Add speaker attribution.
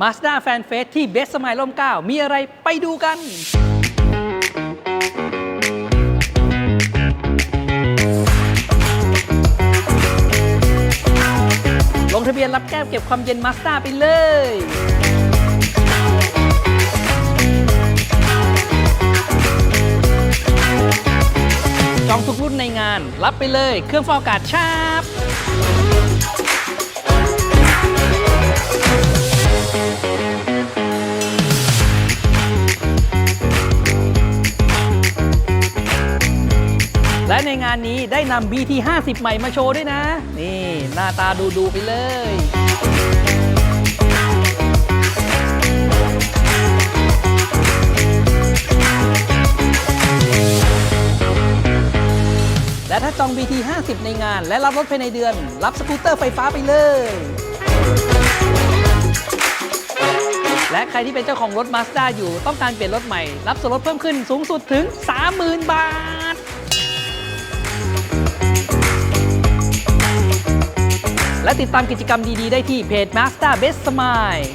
Speaker 1: Mazda Fan Fest ที่ Best Smile ร่มเกล้ามีอะไรไปดูกัน ลงทะเบียนรับแก้วเก็บความเย็น Mazda ไปเลยจองทุกรุ่นในงาน รับไปเลย เครื่องฟอกอากาศชาร์ป และในงานนี้ได้นำ BT 50ใหม่มาโชว์ด้วยนะ นี่หน้าตาดูดูๆไปเลยและถ้าจอง BT 50 ในงาน และรับรถภายในเดือน รับสกูตเตอร์ไฟฟ้าไปเลย และใครที่เป็นเจ้าของรถ Mazda อยู่ต้องการเปลี่ยนรถใหม่ รับส่วนลดเพิ่มขึ้นสูงสุดถึง 30,000 บาท และติดตามกิจกรรมดี ๆ ได้ที่เพจ Master Best Smile